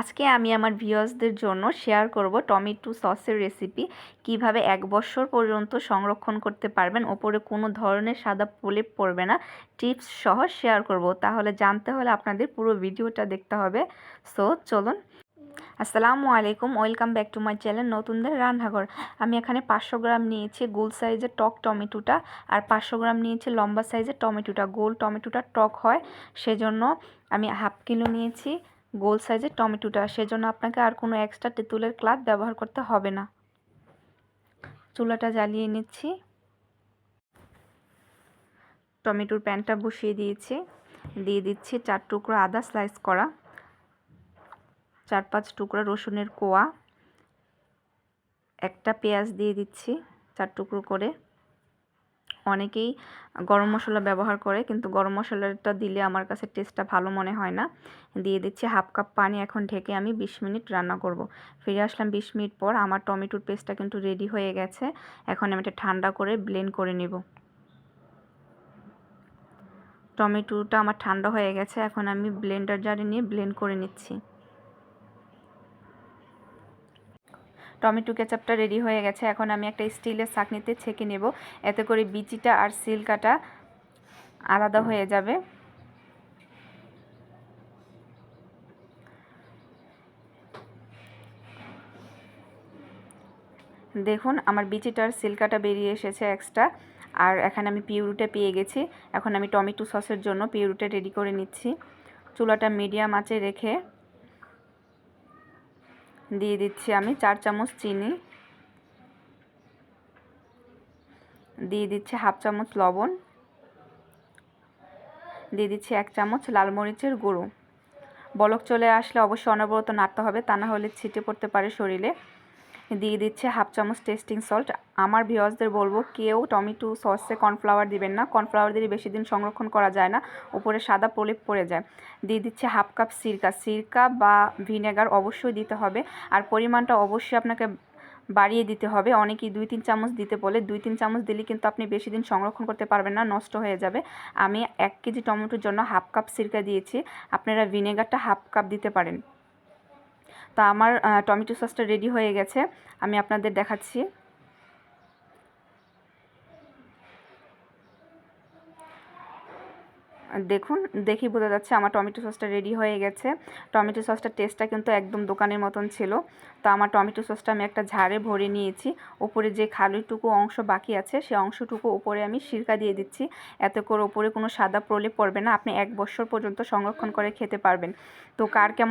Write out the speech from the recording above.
আজকে আমি আমার ভিউয়ার্সদের জন্য শেয়ার করব টমেটো সসের রেসিপি কীভাবে এক বছর পর্যন্ত সংরক্ষণ করতে পারবেন, ওপরে কোনো ধরনের সাদা প্রলেপ পড়বে না টিপস সহ শেয়ার করব। তাহলে জানতে হলে আপনাদের পুরো ভিডিওটা দেখতে হবে। সো চলুন। আসসালামু আলাইকুম, welcome back to my channel নতুনদের রান্নাঘর। আমি এখানে পাঁচশো গ্রাম নিয়েছি গোল সাইজের টক টমেটোটা আর পাঁচশো গ্রাম নিয়েছি লম্বা সাইজের টমেটোটা। গোল টমেটোটা টক হয়, সেজন্য আমি হাফ কিলো নিয়েছি। গোল সাইজের টমেটোটা, সেজন্য আপনাকে আর কোনো এক্সট্রা তেঁতুলের ক্লাথ ব্যবহার করতে হবে না। চুলাটা জ্বালিয়ে নিচ্ছি। টমেটোর প্যানটা বসিয়ে দিয়েছি। দিয়ে দিচ্ছি চার টুকরো আদা স্লাইস করা, চার পাঁচ টুকরো রসুনের কোয়া, একটা পেঁয়াজ দিয়ে দিচ্ছি চার টুকরো করে। অনেকেই গরম মশলা ব্যবহার করে, কিন্তু গরম মশলাটা দিলে আমার কাছে টেস্টটা ভালো মনে হয় না। দিয়ে দিচ্ছি হাফ কাপ পানি, এখন ঢেকে আমি ২০ মিনিট রান্না করব। ফিরে আসলাম ২০ মিনিট পর, আমার টমেটোর পেস্টটা কিন্তু রেডি হয়ে গেছে। এখন আমি এটা ঠান্ডা করে ব্লেন্ড করে নেব। টমেটোটা আমার ঠান্ডা হয়ে গেছে, এখন আমি ব্লেন্ডার জারে নিয়ে ব্লেন্ড করে নিচ্ছি। টমেটো কেচাপটা রেডি হয়ে গেছে। এখন আমি একটা স্টিলের চাকনিতে ছেঁকে নেব। এতে করে বিচিটা আর সিল্কাটা আলাদা হয়ে যাবে। দেখুন, আমার বিচিটার সিল্কাটা বেরিয়ে এসেছে এক্সট্রা আর এখানে আমি পিউরুটা পেয়ে গেছি। এখন আমি টমেটো সসের জন্য পিউরুটা রেডি করে নিচ্ছি। চুলাটা মিডিয়াম আঁচে রেখে দিয়ে দিচ্ছি আমি চার চামচ চিনি। দিয়ে দিচ্ছি হাফ চামচ লবণ। দিয়ে দিচ্ছি এক চামচ লাল মরিচের গুঁড়ো। বলক চলে আসলে অবশ্যই অনবরত নাড়তে হবে, তা না হলে ছিটে পড়তে পারে শরীরে। দিয়ে দিচ্ছে হাফ চামচ টেস্টিং সল্ট আমার ভিওয়ার্সদের বলব, কেউ টমেটো সসে কর্নফ্লাওয়ার দিবেন না। কর্নফ্লাওয়ার দিয়ে বেশি দিন সংরক্ষণ করা যায় না, উপরে সাদা প্রলেপ পড়ে যায়। দিয়ে দিচ্ছে হাফ কাপ সিরকা। সিরকা বা ভিনেগার অবশ্যই দিতে হবে, আর পরিমাণটা অবশ্যই আপনাকে বাড়িয়ে দিতে হবে। অনেকেই দুই তিন চামচ দিতে বলে, দুই তিন চামচ দিলে কিন্তু আপনি বেশি দিন সংরক্ষণ করতে পারবেন না, নষ্ট হয়ে যাবে। আমি এক কেজি টমেটোর জন্য হাফ কাপ সিরকা দিয়েছি। আপনারা ভিনেগারটা হাফ কাপ দিতে পারেন। তো আমার টমেটো সসটা রেডি হয়ে গেছে। আমি আপনাদের দেখাচ্ছি। দেখুন দেখি বোঝা যাচ্ছে আমার টমেটো সসটা রেডি হয়ে গেছে। টমেটো সসটার টেস্টটা কিন্তু একদম দোকানের মতন ছিল। তো আমার টমেটো সসটা আমি একটা ঝাড়ে ভরে নিয়েছি। উপরে যে খালিটুকু অংশ বাকি আছে সেই অংশটুকু উপরে আমি সিরকা দিয়ে দিচ্ছি। এতে করে উপরে কোনো সাদা প্রলেপ পড়বে না। আপনি এক বছর পর্যন্ত সংরক্ষণ করে খেতে পারবেন। তো কার কেমন